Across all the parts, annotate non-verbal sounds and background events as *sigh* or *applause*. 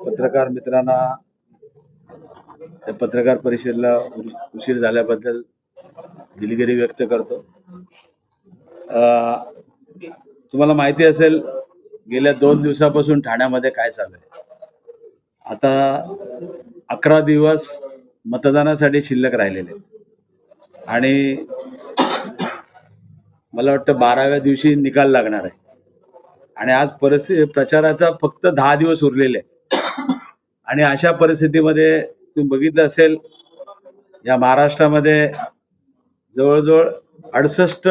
पत्रकार मित्रांना त्या पत्रकार परिषदेला उशीर झाल्याबद्दल दिलगिरी व्यक्त करतो. अं, तुम्हाला माहिती असेल गेल्या दोन दिवसापासून ठाण्यामध्ये काय चालू आहे? आता अकरा दिवस मतदानासाठी शिल्लक राहिलेले आणि मला वाटतं बाराव्या दिवशी निकाल लागणार आहे. आणि आज परिस्थिती प्रचाराचा फक्त दहा दिवस उरलेले आहे आणि अशा परिस्थितीमध्ये तुम्ही बघितलं असेल या महाराष्ट्रामध्ये जवळजवळ अडसष्ट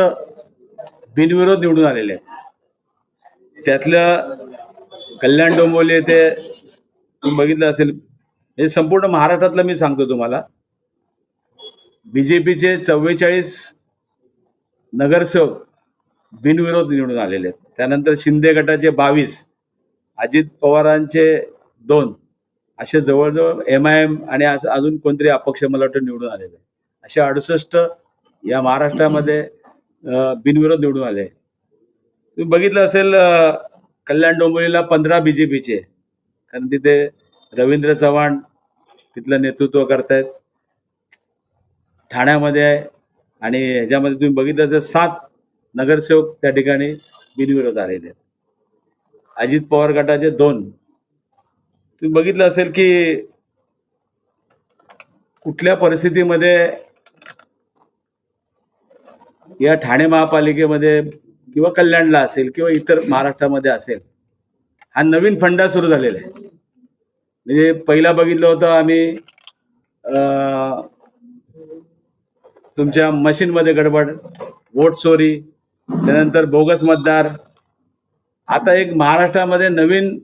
बिनविरोध निवडून आलेले आहेत. त्यातलं कल्याण डोंबोली येथे तुम्ही बघितलं असेल हे संपूर्ण महाराष्ट्रातलं मी सांगतो तुम्हाला. बीजेपीचे चव्वेचाळीस नगरसेवक बिनविरोध निवडून आलेले आहेत. त्यानंतर शिंदे गटाचे बावीस अजित पवारांचे दोन असे जवळजवळ एम आय एम आणि असं अजून कोणतरी अपक्ष मला वाटतं निवडून आलेले असे अडुसष्ट या महाराष्ट्रामध्ये बिनविरोध निवडून आले तुम्ही बघितलं असेल कल्याण डोंबिवलीला पंधरा बीजेपीचे कारण तिथे रवींद्र चव्हाण तिथलं नेतृत्व करतायत. ठाण्यामध्ये आहे आणि ह्याच्यामध्ये तुम्ही बघितलं असेल सात नगरसेवक त्या ठिकाणी बिनविरोध आलेले आहेत. अजित पवार गटाचे दोन तुम्ही बघितलं असेल की कुठल्या परिस्थितीमध्ये या ठाणे महापालिकेमध्ये किंवा कल्याणला असेल किंवा इतर महाराष्ट्रामध्ये असेल हा नवीन फंडा सुरू झालेला आहे. म्हणजे पहिला बघितलं होतं आम्ही तुमच्या मशीनमध्ये गडबड वोट चोरी त्यानंतर बोगस मतदार. आता एक महाराष्ट्रामध्ये नवीन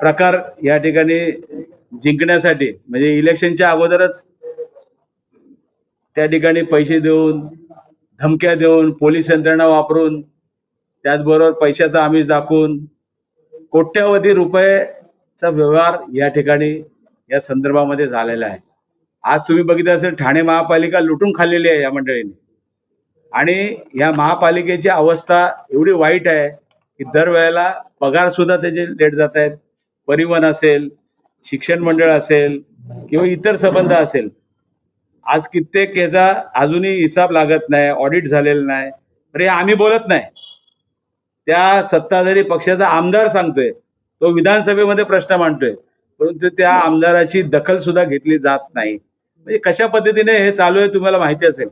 प्रकार या ठिकाणी जिंकण्यासाठी म्हणजे इलेक्शनच्या अगोदरच त्या ठिकाणी पैसे देऊन धमक्या देऊन पोलीस यंत्रणा वापरून त्याचबरोबर पैशाचा आमिष दाखवून कोट्यावधी रुपयेचा व्यवहार या ठिकाणी या संदर्भामध्ये झालेला आहे. आज तुम्ही बघितलं असेल ठाणे महापालिका लुटून खाल्लेली आहे या मंडळीने. आणि या महापालिकेची अवस्था एवढी वाईट आहे की दरवेळेला पगार सुद्धा त्याचे लेट जात आहेत. परिवहन असेल शिक्षण मंडळ असेल किंवा इतर संबंध असेल आज कित्येक याचा अजूनही हिसाब लागत नाही ऑडिट झालेलं नाही. तर हे आम्ही बोलत नाही. त्या सत्ताधारी पक्षाचा आमदार सांगतोय. तो विधानसभेमध्ये प्रश्न मांडतोय. परंतु त्या आमदाराची दखल सुद्धा घेतली जात नाही. म्हणजे कशा पद्धतीने हे चालू आहे तुम्हाला माहिती असेल.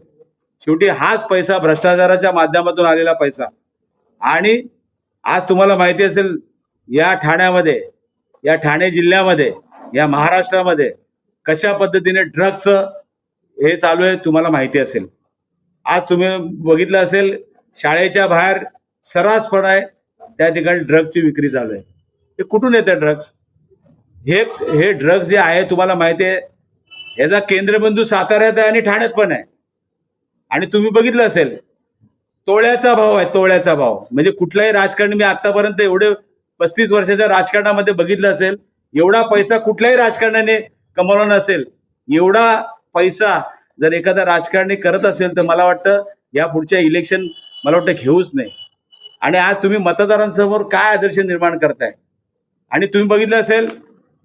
शेवटी हाच पैसा भ्रष्टाचाराच्या माध्यमातून आलेला पैसा. आणि आज तुम्हाला माहिती असेल या ठाण्यामध्ये या ठाणे जिल्ह्यामध्ये या महाराष्ट्रामध्ये कशा पद्धतीने ड्रग्स हे चालू आहे तुम्हाला माहिती असेल. आज तुम्ही बघितलं असेल शाळेच्या बाहेर सर्रासपणे त्या ठिकाणी ड्रग्सची विक्री चालू आहे. हे कुठून येतं ड्रग्स हे हे ड्रग्स जे आहे तुम्हाला माहिती आहे याचा केंद्रबिंदू साताऱ्यात आहे आणि ठाण्यात पण आहे. आणि तुम्ही बघितलं असेल तोळ्याचा भाव आहे तोळ्याचा भाव. म्हणजे कुठलाही राजकारणी मी आतापर्यंत एवढे पस्तीस वर्षाच्या राजकारणामध्ये बघितलं असेल एवढा पैसा कुठल्याही राजकारण्याने कमावला नसेल एवढा पैसा जर एखादा राजकारणी करत असेल तर मला वाटतं या पुढच्या इलेक्शन मला वाटतं घेऊच नाही. आणि आज तुम्ही मतदारांसमोर काय आदर्श निर्माण करताय? आणि तुम्ही बघितलं असेल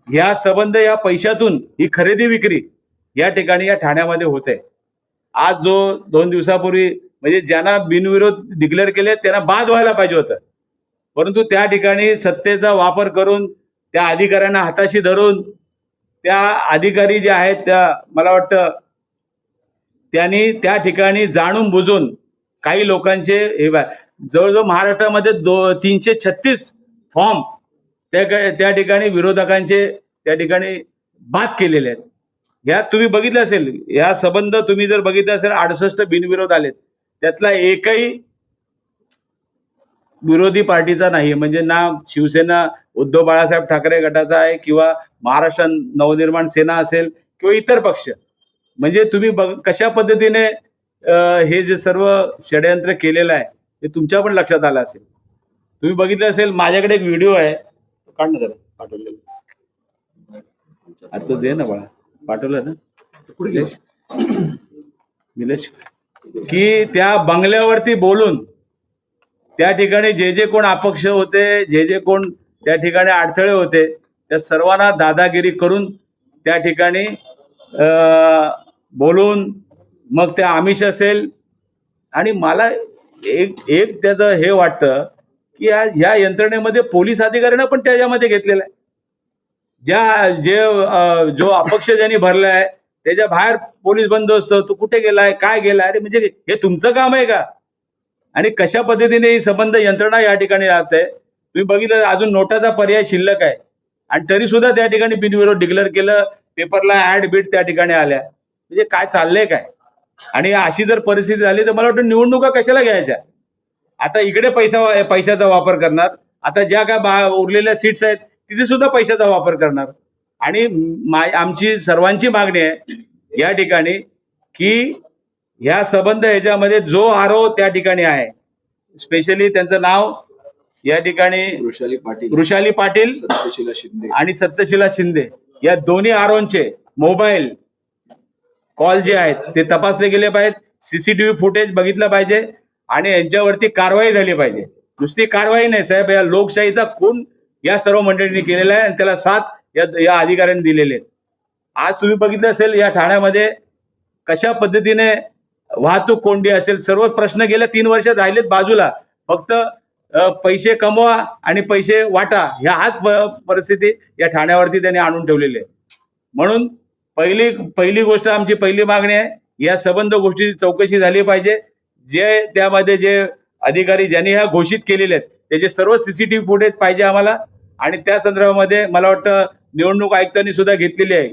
ह्या संबंध या पैशातून ही खरेदी विक्री या ठिकाणी या ठाण्यामध्ये होते आज जो दोन दिवसापूर्वी म्हणजे ज्यांना बिनविरोध डिक्लेअर केले त्यांना बाद व्हायला पाहिजे होतं. परंतु त्या ठिकाणी सत्तेचा वापर करून त्या अधिकाऱ्यांना हाताशी धरून त्या अधिकारी जे आहेत त्या मला वाटतं त्यांनी त्या ठिकाणी जाणून बुजून काही लोकांचे हे जवळजवळ महाराष्ट्रामध्ये दो तीनशे छत्तीस फॉर्म त्या त्या ठिकाणी विरोधकांचे त्या ठिकाणी बाद केलेले आहेत. ह्या तुम्ही बघितलं असेल ह्या संबंध तुम्ही जर बघितलं असेल अडुसष्ट बिनविरोध आलेत. त्यातला एकही विरोधी पार्टीचा नाही म्हणजे ना शिवसेना उद्धव बाळासाहेब ठाकरे गटाचा आहे किंवा महाराष्ट्र नवनिर्माण सेना असेल किंवा इतर पक्ष. म्हणजे तुम्ही बघ कशा पद्धतीने हे जे सर्व षडयंत्र केलेलं आहे हे तुमच्या पण लक्षात आलं असेल. तुम्ही बघितलं असेल माझ्याकडे एक व्हिडिओ आहे. काढ ना जरा पाठवलेला. अरे तो दे ना बाळा पाठवलं ना. निलेश निलेश. की त्या बंगल्यावरती बोलून त्या ठिकाणी जे जे कोण अपक्ष होते जे जे कोण त्या ठिकाणी अडथळे होते त्या सर्वांना दादागिरी करून त्या ठिकाणी बोलून मग ते आमिष असेल. आणि मला एक एक त्याचं हे वाटतं की ह्या यंत्रणेमध्ये पोलीस अधिकाऱ्यांना पण त्याच्यामध्ये घेतलेलं आहे. ज्या जे जो अपक्ष ज्यांनी भरला आहे त्याच्या बाहेर पोलीस बंदोबस्त तू कुठे गेलाय काय गेलाय अरे म्हणजे हे तुमचं काम आहे का? आणि कशा पद्धतीने ही संबंध यंत्रणा या ठिकाणी राहते तुम्ही बघितलं अजून नोटाचा पर्याय शिल्लक आहे. आणि तरी सुद्धा त्या ठिकाणी बिनविरोध डिक्लेअर केलं पेपरला ऍड बीट त्या ठिकाणी आल्या. म्हणजे काय चाललंय काय? आणि अशी जर परिस्थिती झाली तर मला वाटतं निवडणुका कशाला घ्यायच्या? आता इकडे पैसा पैशाचा वापर करणार. आता ज्या काय बा उरलेल्या सीट्स आहेत तिथे सुद्धा पैशाचा वापर करणार. आणि आमची सर्वांची मागणी आहे या ठिकाणी की ह्या संबंध ह्याच्यामध्ये जो आरोप त्या ठिकाणी आहे. स्पेशली त्यांचं नाव या ठिकाणी वृषाली पाटील. वृषाली पाटील सत्यशीला शिंदे. आणि सत्यशिला शिंदे. या दोन्ही आरोंचे मोबाईल कॉल जे आहेत ते तपासले गेले पाहिजेत. सीसीटीव्ही फुटेज बघितलं पाहिजे आणि यांच्यावरती कारवाई झाली पाहिजे. नुसती कारवाई नाही साहेब या लोकशाहीचा खून या सर्व मंडळींनी केलेला आहे आणि त्याला साथ या या अधिकाऱ्यांनी दिलेले आहेत. आज तुम्ही बघितलं असेल या ठाण्यामध्ये कशा पद्धतीने वाहतूक कोंडी असेल सर्व प्रश्न गेल्या तीन वर्षात राहिलेत बाजूला. फक्त पैसे कमवा आणि पैसे वाटा ह्या हाच प- परिस्थिती या ठाण्यावरती त्यांनी आणून ठेवलेली आहे. म्हणून पहिली पहिली गोष्ट आमची पहिली मागणी आहे या संबंध गोष्टीची चौकशी झाली पाहिजे. जे त्यामध्ये जे अधिकारी ज्यांनी ह्या घोषित केलेले आहेत त्याचे सर्व सीसीटीव्ही फुटेज पाहिजे आम्हाला. आणि त्या संदर्भामध्ये मला वाटतं निवडणूक आयुक्तांनी सुद्धा घेतलेली आहे.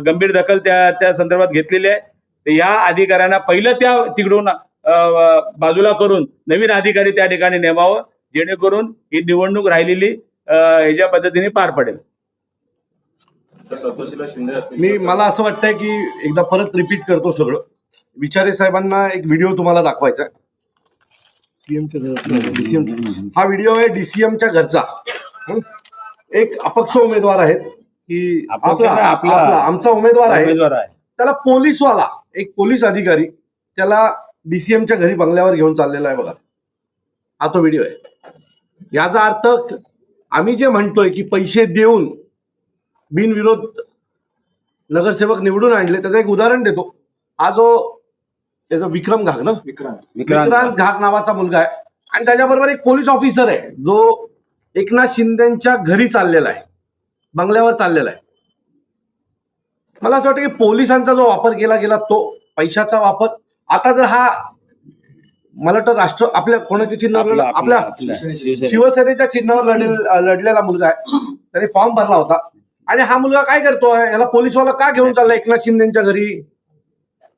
गंभीर दखल त्या त्या संदर्भात घेतलेली आहे. या अधिकाऱ्यांना पहिलं त्या तिकडून बाजूला करून नवीन अधिकारी त्या ठिकाणी नेमावं जेणेकरून ही निवडणूक राहिलेली ह्याच्या पद्धतीने पार पडेल. मी मला असं वाटतंय की एकदा परत रिपीट करतो सगळं. विचारे साहेबांना एक व्हिडिओ तुम्हाला दाखवायचा हा व्हिडिओ आहे डीसीएमच्या घरचा. हं? एक अपक्ष उमेदवार आहेत की आपला आमचा उमेदवार आहे. उमेदवार आहे. त्याला पोलीसवाला एक पोलीस अधिकारी त्याला डीसीएमच्या घरी बंगल्यावर घेऊन चाललेला आहे बघा. हा तो व्हिडिओ आहे. याचा अर्थ आम्ही जे म्हणतोय की पैसे देऊन बिनविरोध नगरसेवक निवडून आणले त्याचं एक उदाहरण देतो. हा जो त्याचा विक्रम घाग ना? विक्रांत. विक्रांत घाग नावाचा मुलगा आहे. आणि त्याच्याबरोबर एक पोलीस ऑफिसर आहे. जो एकनाथ शिंदेच्या घरी चाललेला आहे. बंगल्यावर चाललेला आहे. मला असं वाटतं की पोलिसांचा जो वापर केला गेला तो पैशाचा वापर. आता जर हा मला वाटतं राष्ट्र आपल्या कोणाच्या चिन्हावर आपला- आपला- आपल्या आपला. शिवसेनेच्या. चिन्हावर लढले लढलेला मुलगा आहे. त्याने फॉर्म भरला होता. आणि हा मुलगा काय करतोय याला पोलीसवाला का घेऊन चालला एकनाथ शिंदेच्या घरी?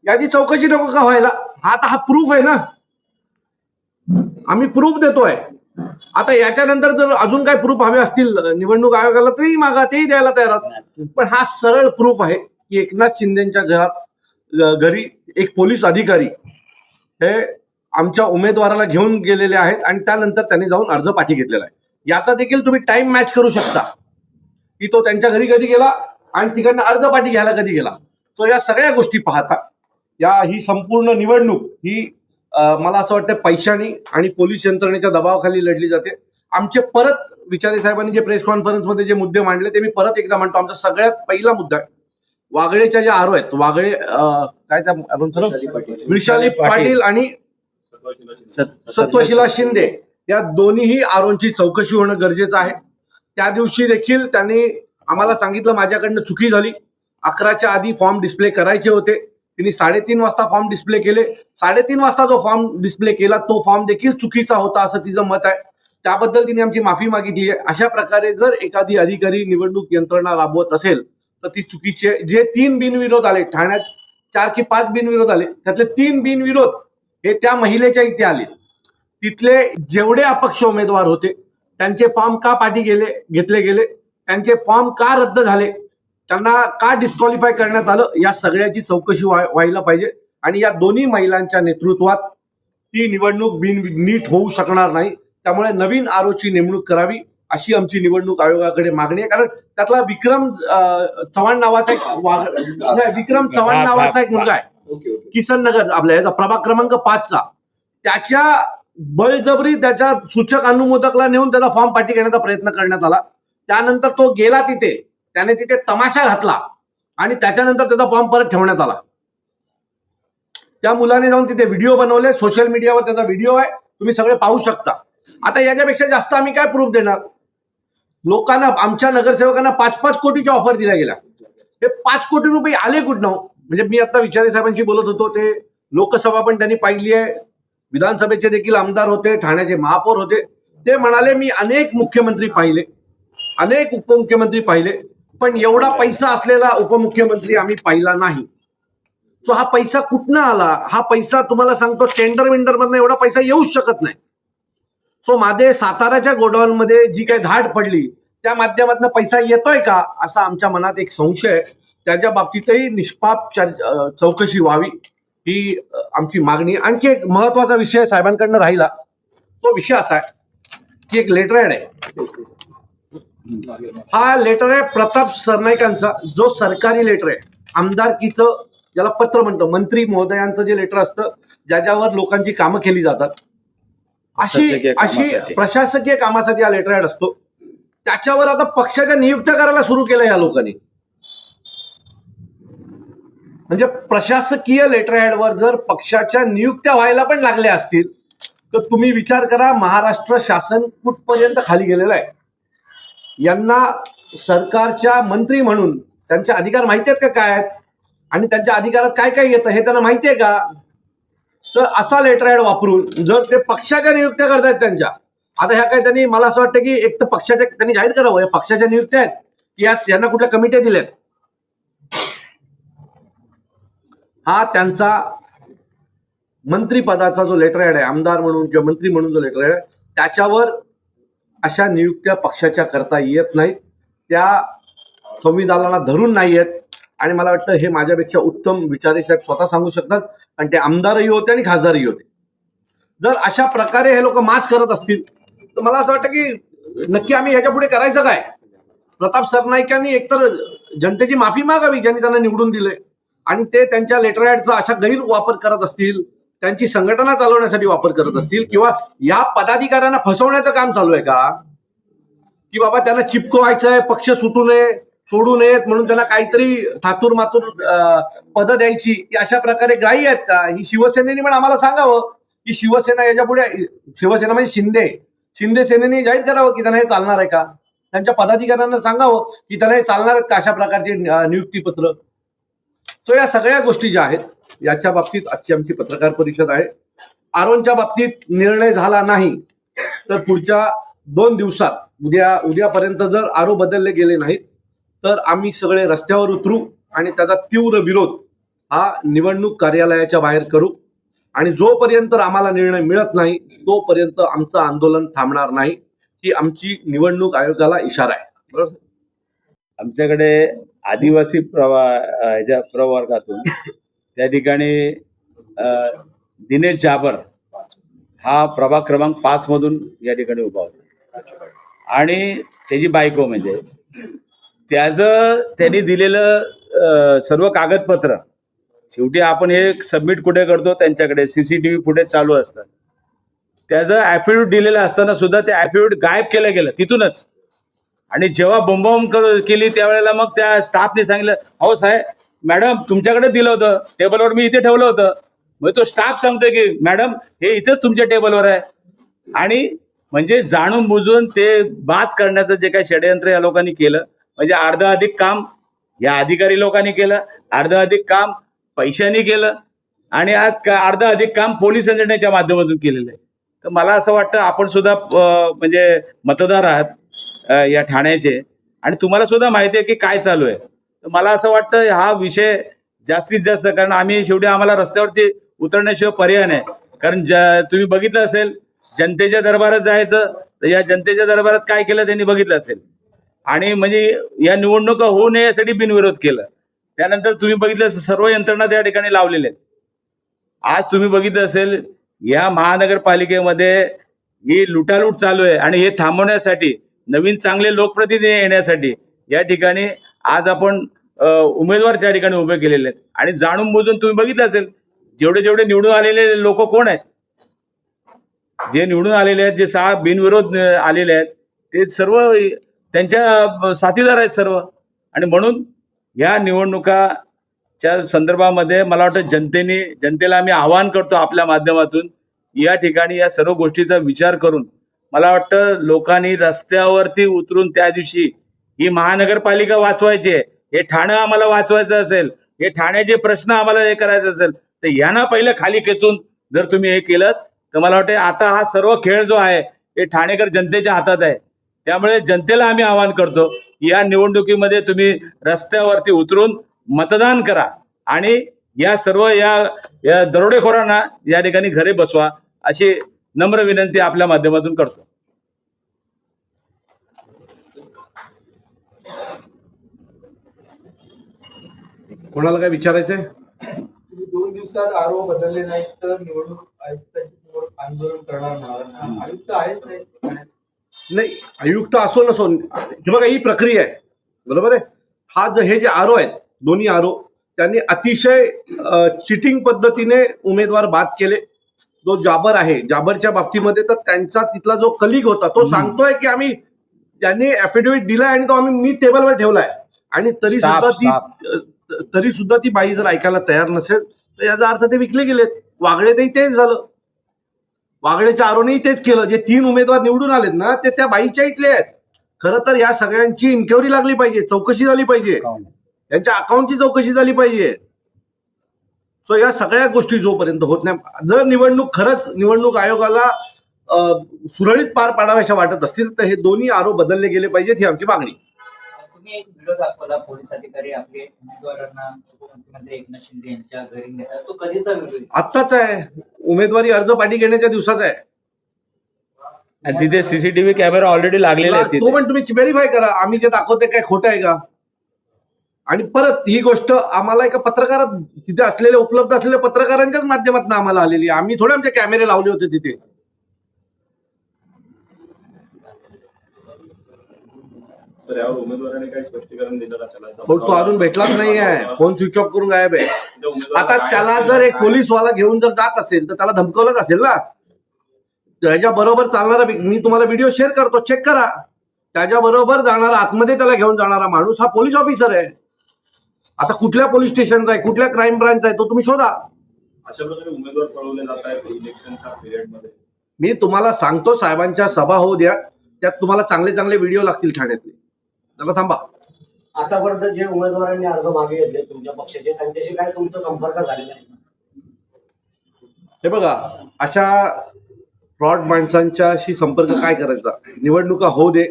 याची चौकशी नको का व्हायला? हा आता हा प्रूफ आहे ना. आम्ही प्रूफ देतोय. आता याच्यानंतर जर अजून काय प्रूफ हवे असतील निवडणूक आयोगाला तेही मागा तेही द्यायला तयार आहोत. पण हा सरळ प्रूफ आहे. की एकनाथ शिंदेच्या घरात घरी एक पोलीस अधिकारी हे आमच्या उमेदवाराला घेऊन गेलेले आहेत आणि त्यानंतर त्यांनी जाऊन अर्ज पाठी घेतलेला आहे. याचा देखील तुम्ही टाइम मॅच करू शकता. की तो त्यांच्या घरी कधी गेला आणि तिकडनं अर्ज पाठी घ्यायला कधी गेला. सो या सगळ्या गोष्टी पाहता या ही संपूर्ण निवडणूक ही मला असं वाटतं पैशानी आणि पोलीस यंत्रणेच्या दबावाखाली लढली जाते. आमचे परत विचारे साहेबांनी जे प्रेस कॉन्फरन्समध्ये जे मुद्दे मांडले ते मी परत एकदा म्हणतो. आमचा सगळ्यात पहिला मुद्दा आहे. वागळेच्या ज्या आरो आहेत वागळे काय त्या विशाली पाटील. आणि सत- सत्वशिला शिंदे. या दोन्हीही आरोंची चौकशी होणं गरजेचं आहे. त्या दिवशी देखील त्यांनी आम्हाला सांगितलं माझ्याकडनं चुकी झाली. अकराच्या आधी फॉर्म डिस्प्ले करायचे होते. तिने साडेतीन वाजता फॉर्म डिस्प्ले केले. साडेतीन वाजता जो फॉर्म डिस्प्ले केला तो फॉर्म देखील चुकीचा होता असं तिचं मत आहे. त्याबद्दल तिने आमची माफी मागितली आहे. अशा प्रकारे जर एखादी अधिकारी निवडणूक यंत्रणा राबवत असेल तर ती चुकीचे जे तीन बिनविरोध आले ठाण्यात चार की पाच बिनविरोध आले त्यातले तीन बिनविरोध हे त्या महिलेच्या इथे आले. तिथले जेवढे अपक्ष उमेदवार होते त्यांचे फॉर्म का पाठी गेले घेतले गेले त्यांचे फॉर्म का रद्द झाले त्यांना का डिस्क्वालिफाय करण्यात आलं या सगळ्याची चौकशी व्हाय- व्हायला पाहिजे. आणि या दोन्ही महिलांच्या नेतृत्वात ती निवडणूक बिन नीट होऊ शकणार नाही. त्यामुळे नवीन आरोची नेमणूक करावी. अशी आमची निवडणूक आयोगाकडे मागणी आहे. कारण त्यातला विक्रम चव्हाण नावाचा एक विक्रम चव्हाण नावाचा एक मुलगा आहे. किसन नगर आपल्या याचा प्रभाग क्रमांक पाचचा. त्याच्या बळजबरी त्याच्या सूचक अनुमोदकला नेऊन त्याचा फॉर्म पाठी घेण्याचा प्रयत्न करण्यात आला. त्यानंतर तो गेला तिथे. त्याने तिथे तमाशा घातला. आणि त्याच्यानंतर त्याचा फॉर्म परत ठेवण्यात आला. त्या मुलाने जाऊन तिथे व्हिडिओ बनवले. सोशल मीडियावर त्याचा व्हिडिओ आहे. तुम्ही सगळे पाहू शकता. आता याच्यापेक्षा जास्त आम्ही काय प्रूफ देणार? लोकांना आमच्या नगरसेवकांना पाच पाच कोटीच्या ऑफर दिल्या गेल्या. हे पाच कोटी रुपये आले कुठनं हो? म्हणजे मी आता विचारे साहेबांशी बोलत होतो ते लोकसभा पण त्यांनी पाहिली आहे. विधानसभेचे देखील आमदार होते ठाण्याचे महापौर होते. ते म्हणाले मी अनेक मुख्यमंत्री पाहिले अनेक उपमुख्यमंत्री पाहिले पण एवढा पैसा असलेला उपमुख्यमंत्री आम्ही पाहिला नाही. सो हा पैसा कुठनं आला? हा पैसा तुम्हाला सांगतो टेंडर विंडर मधनं एवढा पैसा येऊच शकत नाही. सो माझे साताराच्या गोडाऊनमध्ये जी काही धाड पडली त्या माध्यमातून पैसा येतोय का असा आमच्या मनात एक संशय आहे. त्याच्या बाबतीतही निष्पाप चौकशी व्हावी ही आमची मागणी आणखी एक महत्त्वाचा विषय साहेबांकडनं राहिला. तो विषय असा आहे की एक लेटर आहे. हा लेटर आहे प्रताप सरनाईकांचा. जो सरकारी लेटर आहे. आमदारकीचं ज्याला पत्र म्हणतो मंत्री महोदयांचं जे लेटर असतं ज्याच्यावर लोकांची कामं केली जातात. अशी अशी. प्रशासकीय कामासाठी हा लेटर असतो. त्याच्यावर आता पक्षाच्या नियुक्त्या करायला सुरू केलं या लोकांनी. म्हणजे प्रशासकीय लेटर वर जर पक्षाच्या नियुक्त्या व्हायला पण लागल्या असतील तर तुम्ही विचार करा महाराष्ट्र शासन कुठपर्यंत खाली गेलेलं आहे? यांना सरकारच्या मंत्री म्हणून त्यांचे अधिकार माहिती आहेत का काय? आहेत आणि त्यांच्या अधिकारात काय काय येतं हे त्यांना माहिती आहे का? सर असा लेटर ऍड वापरून जर ते पक्षाच्या नियुक्त्या करतायत त्यांच्या आता ह्या काय त्यांनी मला असं वाटतं की एक तर पक्षाच्या त्यांनी जाहीर करावं या पक्षाच्या नियुक्त्या आहेत की यांना कुठल्या कमिट्या दिल्यात. हा त्यांचा मंत्रीपदाचा जो लेटर ऍड आहे आमदार म्हणून किंवा मंत्री म्हणून जो लेटर ऍड आहे त्याच्यावर अशा नियुक्त्या पक्षाच्या करता येत नाहीत. त्या संविधानाला धरून नाही आहेत आणि मला वाटतं हे माझ्यापेक्षा उत्तम विचारे साहेब स्वतः सांगू शकतात. आणि ते आमदारही होते आणि खासदारही होते. जर अशा प्रकारे हे लोक माच करत असतील तर मला असं वाटतं की नक्की आम्ही ह्याच्या पुढे करायचं काय? प्रताप सरनाईकांनी एकतर जनतेची माफी मागावी ज्यांनी त्यांना निवडून दिले आणि ते त्यांच्या लेटर ऍडचा अशा गैर वापर करत असतील त्यांची संघटना चालवण्यासाठी वापर करत असतील किंवा या पदाधिकाऱ्यांना फसवण्याचं काम चालू आहे का? की बाबा त्यांना आहे पक्ष सुटू नये सोडू नयेत म्हणून त्यांना काहीतरी थातूर मातूर पद द्यायची. अशा प्रकारे ग्राही आहेत का? ही शिवसेनेने पण आम्हाला सांगावं की शिवसेना याच्यापुढे शिवसेना म्हणजे शिंदे. शिंदे सेनेने जाहीर करावं की त्यांना हे चालणार आहे का? त्यांच्या पदाधिकाऱ्यांना सांगावं की त्यांना हे चालणार आहेत का अशा प्रकारचे नियुक्तीपत्र. सो या सगळ्या गोष्टी ज्या आहेत याच्या बाबतीत आजची आमची पत्रकार परिषद आहे. आरोनच्या बाबतीत निर्णय झाला नाही तर पुढच्या दोन दिवसात उद्या उद्यापर्यंत जर आरो बदलले गेले नाहीत तर आम्ही सगळे रस्त्यावर उतरू आणि त्याचा तीव्र विरोध हा निवडणूक कार्यालयाच्या बाहेर करू. आणि जोपर्यंत आम्हाला निर्णय मिळत नाही तोपर्यंत आमचं आंदोलन थांबणार नाही. ही आमची निवडणूक आयोगाला इशारा आहे. बरोबर आमच्याकडे आदिवासी प्रवा याच्या ह्याच्या प्रवर्गातून त्या ठिकाणी दिनेश जाबर हा प्रभाग क्रमांक पाच मधून या ठिकाणी उभा होता. आणि त्याची बायको म्हणजे त्याचं त्यांनी दिलेलं सर्व कागदपत्र शेवटी आपण हे सबमिट कुठे करतो त्यांच्याकडे? सीसीटीव्ही फुटेज चालू असतं. त्याचं ऍफिडेव्हिट दिलेलं असताना सुद्धा ते ऍफिडेव्हिट गायब केलं गेलं तिथूनच. आणि जेव्हा बोंबाबोंब केली त्यावेळेला मग त्या स्टाफने सांगितलं अहो साहेब मॅडम तुमच्याकडे दिलं होतं टेबलवर मी इथे ठेवलं होतं. मग तो स्टाफ सांगतोय की मॅडम हे इथेच तुमच्या टेबलवर आहे. आणि म्हणजे जाणून बुजून ते बाद करण्याचं जे काही षडयंत्र या लोकांनी केलं म्हणजे अर्ध अधिक काम या अधिकारी लोकांनी केलं अर्ध अधिक काम पैशांनी केलं आणि आज का- अर्ध अधिक काम पोलीस यंत्रणेच्या माध्यमातून केलेलं आहे. तर मला असं वाटतं आपण सुद्धा म्हणजे मतदार आहात या ठाण्याचे आणि तुम्हाला सुद्धा माहिती आहे की काय चालू आहे. तर मला असं वाटतं हा विषय जास्तीत जास्त कारण आम्ही शेवटी आम्हाला रस्त्यावरती उतरण्याशिवाय पर्याय नाही. कारण ज- तुम्ही बघितलं असेल जनतेच्या दरबारात जायचं तर या जनतेच्या दरबारात काय केलं त्यांनी बघितलं असेल. आणि म्हणजे या निवडणुका होऊ नये यासाठी बिनविरोध केलं. त्यानंतर तुम्ही बघितलं असेल, सर्व यंत्रणा त्या ठिकाणी लावलेल्या आहेत. आज तुम्ही बघितलं असेल या महानगरपालिकेमध्ये ही लुटालूट चालू आहे आणि हे थांबवण्यासाठी नवीन चांगले लोकप्रतिनिधी येण्यासाठी या ठिकाणी आज आपण उमेदवार त्या ठिकाणी उभे केलेले आहेत. आणि जाणून बुजून तुम्ही बघितलं असेल जेवढे जेवढे निवडून आलेले लोक कोण आहेत? जे निवडून आलेले आहेत जे सहा बिनविरोध आलेले आहेत ते सर्व त्यांच्या साथीदार आहेत सर्व. आणि म्हणून या निवडणुकाच्या संदर्भामध्ये मला वाटतं जनतेने जनतेला आम्ही आवाहन करतो आपल्या माध्यमातून या ठिकाणी या सर्व गोष्टीचा विचार करून मला वाटतं लोकांनी रस्त्यावरती उतरून त्या दिवशी ही महानगरपालिका वाचवायची आहे. हे ठाणं आम्हाला वाचवायचं असेल हे ठाण्याचे प्रश्न आम्हाला हे करायचं असेल तर यांना पहिलं खाली खेचून जर तुम्ही हे केलं तर मला वाटतं आता हा सर्व खेळ जो आहे हे ठाणेकर जनतेच्या हातात आहे. त्यामुळे जनतेला आम्ही आवाहन करतो की या निवडणुकीमध्ये तुम्ही रस्त्यावरती उतरून मतदान करा आणि या सर्व या या दरोडेखोरांना या ठिकाणी घरे बसवा अशी नम्र विनंती आपल्या माध्यमातून करतो. कोणाला काय विचारायचंय? तुम्ही दोन दिवसात आरो बदलले नाहीत तर निवडणूक आयुक्तांच्या समोर आंदोलन करणार नाही आयुक्त आहेच नाही नाही आयुक्त असो नसो हे बघा ही प्रक्रिया आहे. बरोबर आहे? हा जो हे जे आरो आहेत दोन्ही आरो त्यांनी अतिशय चिटिंग पद्धतीने उमेदवार बाद केले. जो जाबर आहे जाबरच्या बाबतीमध्ये तर त्यांचा तिथला जो कलिग होता तो सांगतोय की आम्ही त्यांनी अफिडेव्हिट दिलाय आणि तो आम्ही मी टेबलवर ठेवलाय. आणि तरी सुद्धा ती तरी सुद्धा ती बाई जर ऐकायला तयार नसेल तर याचा अर्थ ते विकले गेलेत. तेही तेच झालं. वागडेच्या आरोनेही तेच केलं. जे तीन उमेदवार निवडून आलेत ना ते त्या बाईच्या इथले आहेत. खरं तर या सगळ्यांची इन्क्वायरी लागली पाहिजे चौकशी झाली पाहिजे. त्यांच्या अकाउंटची चौकशी झाली पाहिजे. सो या सगळ्या गोष्टी जोपर्यंत होत नाही जर निवडणूक खरंच निवडणूक आयोगाला सुरळीत पार पाडाव्याशा वाटत असतील तर हे दोन्ही आरोप बदलले गेले पाहिजेत ही आमची मागणी. तुम्ही एक व्हिडिओ दाखवला पोलीस अधिकारी आपले उमेदवारांना उपमुख्यमंत्री एकनाथ शिंदे यांच्या घरी नेतात. तो कधीचा व्हिडिओ आहे? आत्ताच आहे. उमेदवारी अर्ज पाठी घेण्याच्या दिवसाचा आहे. आणि तिथे सीसीटीव्ही कॅमेरा ऑलरेडी लागलेले आहेत तो तिथे. पण तुम्ही व्हेरीफाय करा. आम्ही जे दाखवते काय खोटं आहे का? आणि परत ही गोष्ट आम्हाला एका पत्रकारात तिथे असलेले उपलब्ध असलेल्या पत्रकारांच्याच माध्यमातून आम्हाला आलेली आहे. आम्ही थोडे आमचे कॅमेरे लावले होते तिथे. तर यावर उमेदवाराने काही स्पष्टीकरण दिलं का त्याला? तो अजून भेटलाच नाही आहे. फोन स्विच ऑफ करून गायब आहे. *laughs* आता त्याला जर एक पोलीसवाला घेऊन जर जात असेल तर त्याला धमकवलंच असेल ना? त्याच्या बरोबर चालणारा मी तुम्हाला व्हिडिओ शेअर करतो. चेक करा. त्याच्या बरोबर जाणारा आतमध्ये त्याला घेऊन जाणारा माणूस हा पोलीस ऑफिसर आहे. आता कुठल्या पोलीस स्टेशनचा आहे? कुठल्या क्राईम ब्रांचचा आहे? तो तुम्ही शोधा. अशा प्रकारे उमेदवार पळवले जात आहेत इलेक्शनच्या मी तुम्हाला सांगतो साहेबांच्या सभा होऊ द्या. त्यात तुम्हाला चांगले चांगले व्हिडिओ लागतील ठाण्यातले. जरा थांबा. आतापर्यंत जे उमेदवारांनी अर्ज मागे घेतले तुमच्या पक्षाचे त्यांच्याशी काय तुमचा संपर्क झालेला आहे? हे बघा अशा फ्रॉड माणसांच्याशी संपर्क काय करायचा? निवडणुका होऊ दे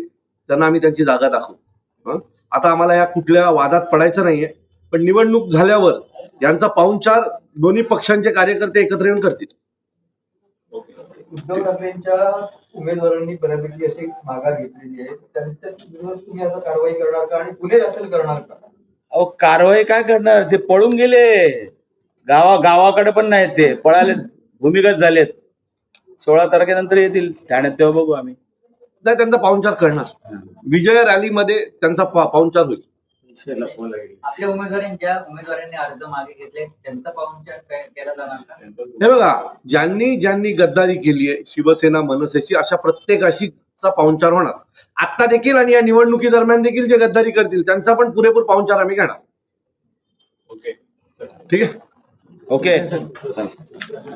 त्यांना आम्ही त्यांची जागा दाखवू? आता आम्हाला या कुठल्या वादात पडायचं नाहीये पण निवडणूक झाल्यावर यांचा पाहुणचार दोन्ही पक्षांचे कार्यकर्ते एकत्र येऊन करतील. उद्धव ठाकरेंच्या उमेदवारांनी बऱ्यापैकी अशी माघार घेतलेली आहे. त्यांच्या विरोधात तुम्ही असं कारवाई करणार का आणि गुन्हे दाखल करणार का? अहो कारवाई काय करणार? ते पळून गेले. गावा गावाकडे पण नाहीत ते. पळाले. भूमिगत झालेत. सोळा तारखेनंतर येतील. ठाण्यात तेव्हा बघू आम्ही. नाही त्यांचा पाहुणचार करणार. विजय रॅलीमध्ये त्यांचा पा- पाहुणचार होईल. आपल्या उमेदवारांच्या उमेदवारांनी अर्ज मागे घेतले त्यांचा पाहुणचार केला जाणार का? हे बघा ज्यांनी ज्यांनी गद्दारी केली आहे शिवसेना मनसेची अशा प्रत्येकाशीचा पाहुणचार होणार. आता देखील आणि या निवडणुकी दरम्यान देखील जे गद्दारी करतील त्यांचा पण पुरेपूर पाहुणचार आम्ही घेणार. ओके. ठीक आहे? ओके. चला.